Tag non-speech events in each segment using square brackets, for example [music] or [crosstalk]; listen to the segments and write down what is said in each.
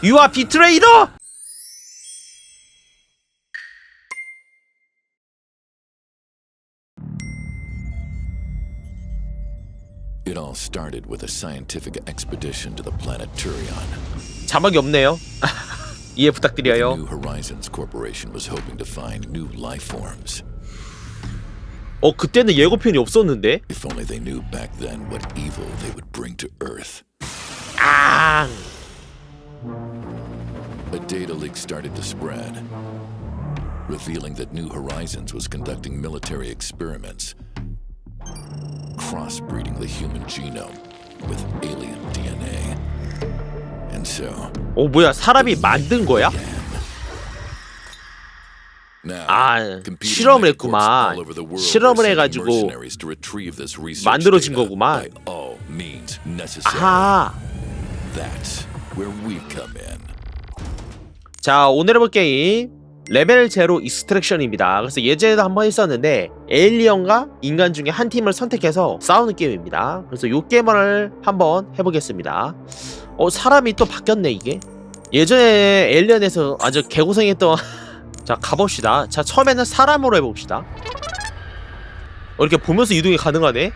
You are betrayer! It all started with a scientific expedition to the planet Turion. 자막이 없네요. [laughs] 이해 The 부탁드려요. New Horizons Corporation was hoping to find new life forms. 어 그때는 예고편이 없었는데. If only they knew back then what evil they would bring to Earth. 아. A data leak started to spread, revealing that New Horizons was conducting military experiments, crossbreeding the human genome with alien DNA. And so, 어 뭐야 사람이 만든 거야? now, 아 competing 실험을 networks all 했구만. over the world 실험을 are sending 해가지고 mercenaries to retrieve this research 만들어진 data 거구만. by all means necessary. 아하. Where we come in. 자 오늘 해볼 게임 레벨 제로 익스트랙션입니다. 그래서 예전에도 한번 했었는데 에일리언과 인간 중에 한 팀을 선택해서 싸우는 게임입니다. 그래서 이 게임을 한번 해보겠습니다. 어 사람이 또 바뀌었네 이게. 예전에 에일리언에서 아주 개고생했던 [laughs] 자 가봅시다. 자 처음에는 사람으로 해봅시다. 어, 이렇게 보면서 이동이 가능하네.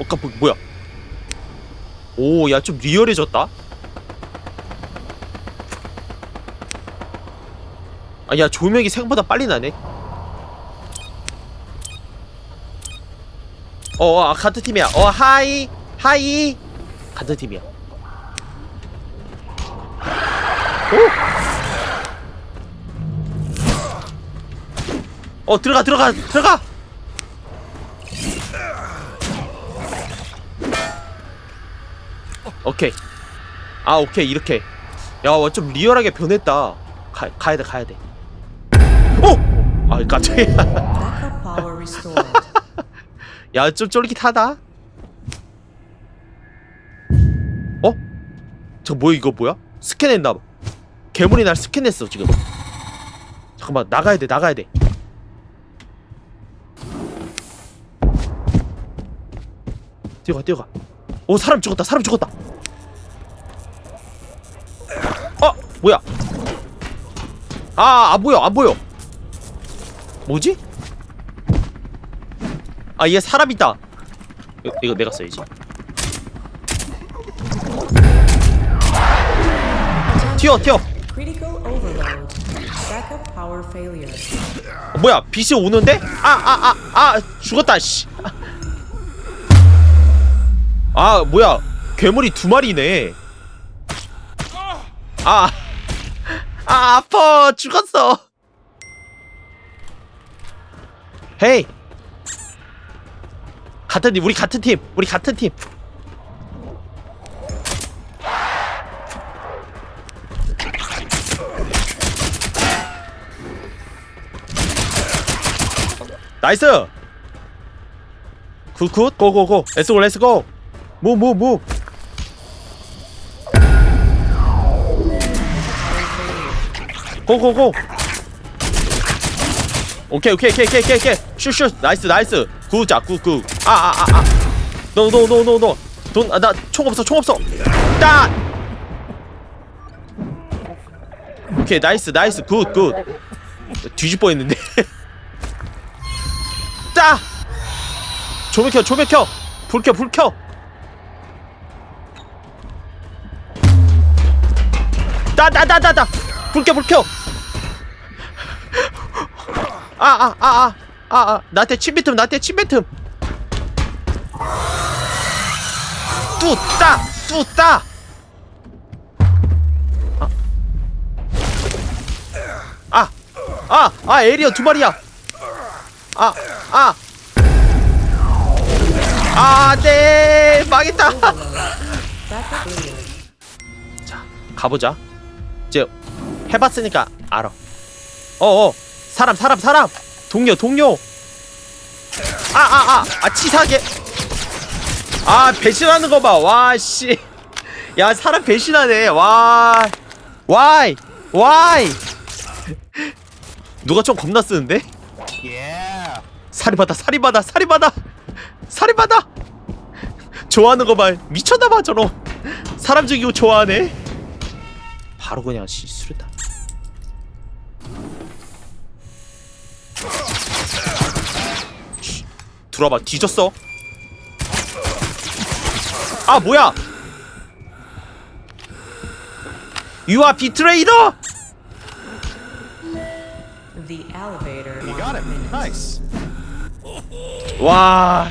어, 까 뭐, 뭐야? 오, 야 좀 리얼해졌다. 아, 야 조명이 생각보다 빨리 나네. 어, 어 아, 같은 팀이야. 어, 하이, 하이, 같은 팀이야. 오. 어, 들어가, 들어가, 들어가. 오케이. 아, 오케이 이렇게. 야, 어, 좀 리얼하게 변했다. 가, 가야 돼, 가야 돼. 오! 아, 깜짝이야. Backup power restored. [laughs] 야, 좀 쫄깃하다. 어? 저 뭐야 이거 뭐야? 스캔했나 봐. 괴물이 날 스캔했어 지금. 잠깐만 나가야 돼 나가야 돼. 뛰어가 뛰어가. 오 사람 죽었다 사람 죽었다. 뭐야? 아 안 보여 안 보여. 뭐지? 아 얘 사람 있다. 이거, 이거 내가 써야지. 튀어 튀어. 어, 뭐야 빛이 오는데? 아 아 아 아 죽었다 씨. 아 뭐야 괴물이 두 마리네. 아, 아 아파 죽었어. 헤이. 같은 팀 우리 같은 팀 우리 같은 팀. 나이스. 굿굿 고고고 렛츠고 렛츠고 무무무 고고고. 오케이 오케이 오케이 오케이 오케이 슛슛. 나이스 나이스. 굿자 굿굿 아아아아. 노노노노노. 돈나총 없어 총 없어. 따! 오케이 나이스 나이스. 굿굿. 뒤질 뻔했는데. [laughs] 따! 조명 켜 조명 켜불 켜 불 켜. 따따따따따. 불켜 불켜 아아아 아 아 아 나한테 침뱉음 나한테 침뱉음 뚜따 뚜따 아 아, 아, 에리어 두 마리야. 아, 아. 아, 네, 망했다. 자, 가보자. 이제 해봤으니까 알아. 어어, 사람, 사람, 사람. 동료, 동료. 아, 아, 아, 아, 치사하게. 아, 배신하는 거 봐. 와, 씨. 야, 사람 배신하네. 와. 와이, 와이. 누가 좀 겁나 쓰는데? 살이 받아, 살이 받아, 살이 받아, 살이 받아. 좋아하는 거 봐. 미쳤나봐, 저놈. 사람 죽이고 좋아하네 바로 그냥 씨 수류탄 들어봐 뒤졌어 아 뭐야 유아 비트레이더 The elevator. You got him. Nice. 와.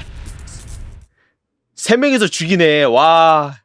세 명이서 죽이네. 와.